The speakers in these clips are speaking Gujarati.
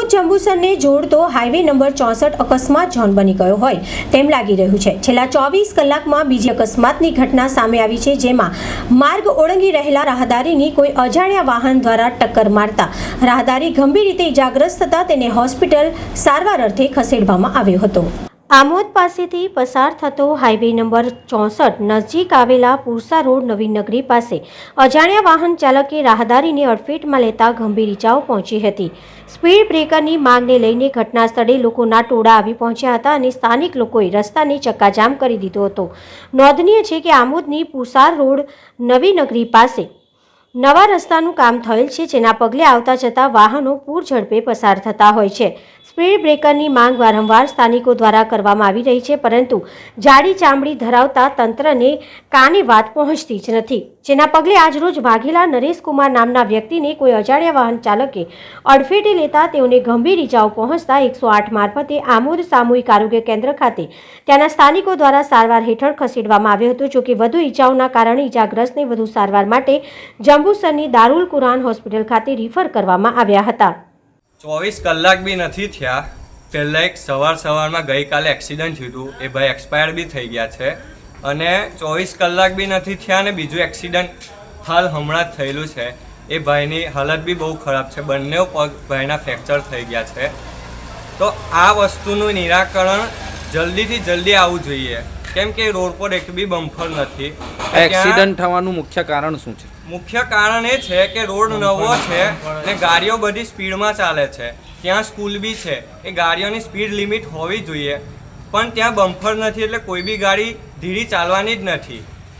આમોદ જંબુસરને જોડતો હાઈવે નંબર ચોસઠ અકસ્માત ઝોન બની ગયો હોય તેમ લાગી રહ્યું છે. છેલ્લા ચોવીસ કલાકમાં બીજી અકસ્માતની ઘટના સામે આવી છે, જેમાં માર્ગ ઓળંગી રહેલા રાહદારીની કોઈ અજાણ્યા વાહન દ્વારા ટક્કર મારતા રાહદારી ગંભીર રીતે ઇજાગ્રસ્ત થતા તેને હોસ્પિટલ સારવાર અર્થે ખસેડવામાં આવ્યો હતો. આમોદ પાસેથી પસાર થતો હાઈવે નંબર ચોસઠ નજીક આવેલા પુરસા રોડ નવી નગરી પાસે અજાણ્યા વાહન ચાલકે રાહદારીને અડફેટમાં લેતા ગંભીર ઇજાઓ પહોંચી હતી. સ્પીડ બ્રેકરની માંગને લઈને ઘટના સ્થળે લોકોના ટોળા આવી પહોંચ્યા હતા અને સ્થાનિક લોકોએ રસ્તાને ચક્કાજામ કરી દીધો હતો. નોંધનીય છે કે આમોદની પુરસાર રોડ નવી નગરી પાસે નવા રસ્તાનું કામ થયેલ છે, જેના પગલે આવતા જતા વાહનો પૂર ઝડપે પસાર થતા હોય છે. સ્પીડ બ્રેકરની માંગ વારંવાર સ્થાનિકો દ્વારા કરવામાં આવી રહી છે, પરંતુ જાડી ચામડી ધરાવતા તંત્રને કાને વાત પહોંચતી જ નથી. જેના પગલે આજરોજ વાઘેલા નરેશકુમાર નામના વ્યક્તિને કોઈ અજાણ્યા વાહન ચાલકે અડફેટે લેતા તેઓને ગંભીર ઇજાઓ પહોંચતા એકસો આઠ મારફતે આમોદ સામૂહિક આરોગ્ય કેન્દ્ર ખાતે ત્યાંના સ્થાનિકો દ્વારા સારવાર હેઠળ ખસેડવામાં આવ્યો હતો, જોકે વધુ ઇજાઓના કારણે ઇજાગ્રસ્તને વધુ સારવાર માટે જંબુસરની દારૂલ કુરાન હોસ્પિટલ ખાતે રિફર કરવામાં આવ્યા હતા. ચોવીસ કલાક બી નથી થયા, પહેલાં એક સવાર સવારમાં ગઈકાલે એક્સિડન્ટ થયું હતું. એ ભાઈ એક્સપાયર બી થઈ ગયા છે. અને ચોવીસ કલાક બી નથી થયા અને બીજું એક્સિડન્ટ હાલ હમણાં જ થયેલું છે. એ ભાઈની હાલત બી બહુ ખરાબ છે. બંને પગ ભાઈના ફ્રેક્ચર થઈ ગયા છે. તો આ વસ્તુનું નિરાકરણ જલ્દીથી જલ્દી આવવું જોઈએ. કેમ કે રોડ પર એક બી બમ્ફર નથી. એક્સિડન્ટ થવાનું મુખ્ય કારણ શું છે? મુખ્ય કારણ એ છે કે રોડ નવો છે ને ગાડીઓ બધી સ્પીડમાં ચાલે છે. ત્યાં સ્કૂલ બી છે. એ ગાડીઓની સ્પીડ લિમિટ હોવી જોઈએ. પણ ત્યાં બમ્ફર નથી એટલે કોઈ બી ગાડી ધીરી ચાલવાની જ નથી.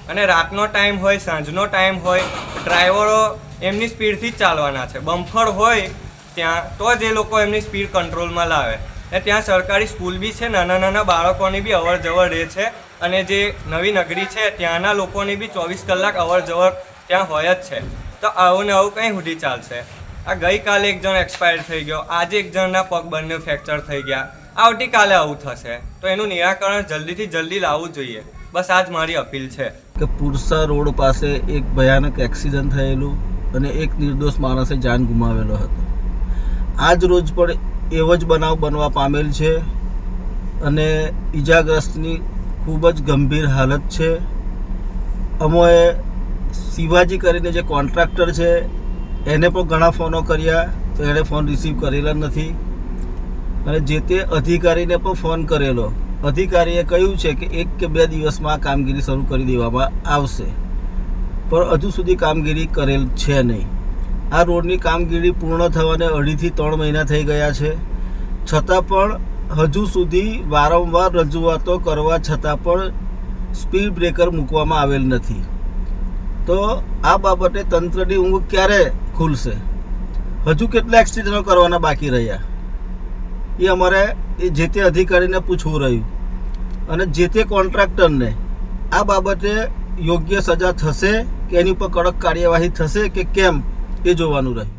અને રાતનો ટાઈમ હોય સાંજનો ટાઈમ હોય ડ્રાઈવરો એમની સ્પીડથી જ ચાલવાના છે. બમ્ફર હોય ત્યાં તો જ એ લોકો એમની સ્પીડ કંટ્રોલમાં લાવે. ને ત્યાં સરકારી સ્કૂલ બી છે. નાના નાના બાળકોની બી અવર જવર રહે છે. અને જે નવી નગરી છે ત્યાંના લોકોની બી ચોવીસ કલાક અવર જવર ત્યાં હોય જ છે. તો આવું ને આવું કંઈ સુધી ચાલશે? આ ગઈકાલે એક જણ એક્સપાયર થઈ ગયો. આજે એક જણના પગ બંને ફ્રેક્ચર થઈ ગયા. આવતીકાલે આવું થશે. તો એનું નિરાકરણ જલ્દીથી જલ્દી લાવવું જોઈએ. બસ આજ મારી અપીલ છે. કે પુરસા રોડ પાસે એક ભયાનક એક્સિડન્ટ થયેલું અને એક નિર્દોષ માણસે જાન ગુમાવેલો હતો. આજ રોજ પણ એવો જ બનાવ બનવા પામેલ છે અને ઈજાગ્રસ્તની ખૂબ જ ગંભીર હાલત છે. અમોએ શિવાજી કરીને જે કોન્ટ્રાક્ટર છે, એને પણ ઘણા ફોનો કર્યા, તો એણે ફોન રિસીવ કરેલા નથી. અને જે તે અધિકારીને પણ ફોન કરેલો. અધિકારીએ કહ્યું છે કે એક કે બે દિવસમાં કામગીરી શરૂ કરી દેવામાં આવશે. પણ હજુ સુધી કામગીરી કરેલ છે નહીં. આ રોડની કામગીરી પૂર્ણ થવાને અઢીથી ત્રણ મહિના થઈ ગયા છે. છતાં પણ હજુ સુધી વારંવાર રજૂઆતો કરવા છતાં પણ સ્પીડ બ્રેકર મૂકવામાં આવેલ નથી. તો આ બાબતે તંત્રની ઊંઘ ક્યારે ખુલશે? હજુ કેટલા એક્સિડન્ટો કરવાના બાકી રહ્યા? એ અમારે એ જે તે અધિકારીને પૂછવું રહ્યું. અને જે તે કોન્ટ્રાક્ટરને આ બાબતે યોગ્ય સજા થશે કે એની ઉપર કડક કાર્યવાહી થશે કે કેમ એ જોવાનું રહ્યું.